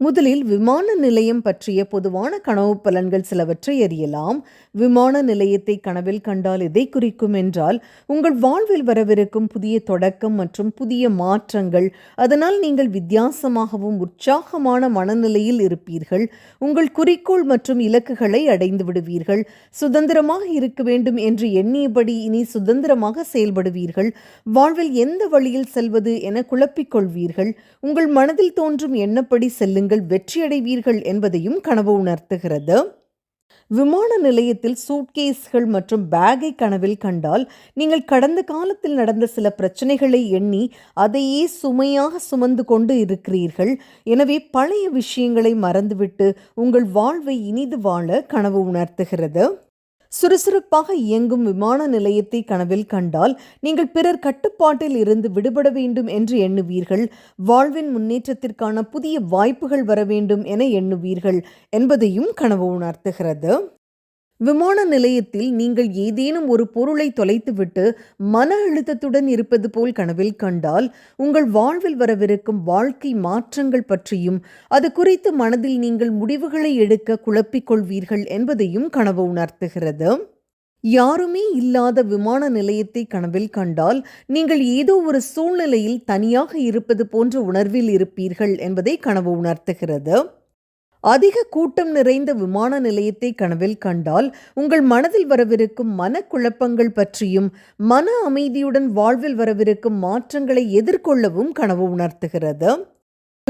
முதலில் விமான நிலையம் பற்றிய பொதுவான கனவு பலன்கள் சிலவற்றை அறியலாம். விமான நிலையத்தை கனவில் கண்டால் எதை குறிக்கும் என்றால் உங்கள் வாழ்வில் வரவிருக்கும் புதிய தொடக்கம் மற்றும் புதிய மாற்றங்கள் அதனால் நீங்கள் வித்தியாசமாகவும் உற்சாகமான மனநிலையில் இருப்பீர்கள். உங்கள் குறிக்கோள் மற்றும் இலக்குகளை அடைந்து விடுவீர்கள். சுதந்திரமாக இருக்க வேண்டும் என்று எண்ணியபடி இனி சுதந்திரமாக செயல்படுவீர்கள். வாழ்வில் எந்த வழியில் செல்வது என குழப்பிக்கொள்வீர்கள் உங்கள் மனதில் தோன்றும் எண்ணப்படி செல்லுங்கள். நீங்கள் வெற்றியடைவீர்கள் என்பதையும் கனவு உணர்த்துகிறது. விமான நிலையத்தில் சூட்கேஸ்கள் மற்றும் பேக்கை கனவில் கண்டால் நீங்கள் கடந்த காலத்தில் நடந்த சில பிரச்சனைகளை எண்ணி அதையே சுமையாக சுமந்து கொண்டு இருக்கிறீர்கள். எனவே பழைய விஷயங்களை மறந்துவிட்டு உங்கள் வாழ்வை இனிது வாழ கனவு உணர்த்துகிறது. சுறுசுறுப்பாக இயங்கும் விமான நிலையத்தை கனவில் கண்டால் நீங்கள் பிறர் கட்டுப்பாட்டில் இருந்து விடுபட வேண்டும் என்று எண்ணுவீர்கள். வாழ்வின் முன்னேற்றத்திற்கான புதிய வாய்ப்புகள் வர வேண்டும் என எண்ணுவீர்கள் என்பதையும் கனவு உணர்த்துகிறது. விமான நிலையத்தில் நீங்கள் ஏதேனும் ஒரு பொருளை தொலைத்துவிட்டு மன அழுத்தத்துடன் இருப்பது போல் கனவில் கண்டால் உங்கள் வாழ்வில் வரவிருக்கும் வாழ்க்கை மாற்றங்கள் பற்றியும் அது குறித்து மனதில் நீங்கள் முடிவுகளை எடுக்க குழப்பிக் கொள்வீர்கள் என்பதையும் கனவு உணர்த்துகிறது. யாருமே இல்லாத விமான நிலையத்தை கனவில் கண்டால் நீங்கள் ஏதோ ஒரு சூழ்நிலையில் தனியாக இருப்பது போன்ற உணர்வில் இருப்பீர்கள் என்பதை கனவு உணர்த்துகிறது. அதிக கூட்டம் நிறைந்த விமான நிலையத்தை கனவில் கண்டால் உங்கள் மனதில் வரவிருக்கும் மனக்குழப்பங்கள் பற்றியும் மன அமைதியுடன் வாழ்வில் வரவிருக்கும் மாற்றங்களை எதிர்கொள்ளவும் கனவு உணர்த்துகிறது.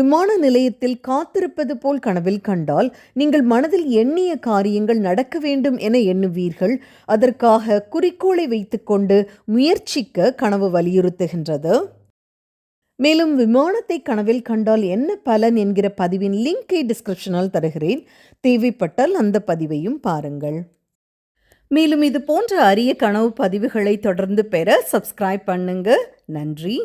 விமான நிலையத்தில் காத்திருப்பது போல் கனவில் கண்டால் நீங்கள் மனதில் எண்ணிய காரியங்கள் நடக்க வேண்டும் என எண்ணுவீர்கள். அதற்காக குறிக்கோளை வைத்துக்கொண்டு முயற்சிக்க கனவு வலியுறுத்துகின்றது. மேலும் விமானத்தை கனவில் கண்டால் என்ன பலன் என்கிற பதிவின் லிங்கை டிஸ்கிரிப்ஷனால் தருகிறேன். தேவைப்பட்டால் அந்த பதிவையும் பாருங்கள். மேலும் இது போன்ற அரிய கனவு பதிவுகளை தொடர்ந்து பெற சப்ஸ்கிரைப் பண்ணுங்க. நன்றி.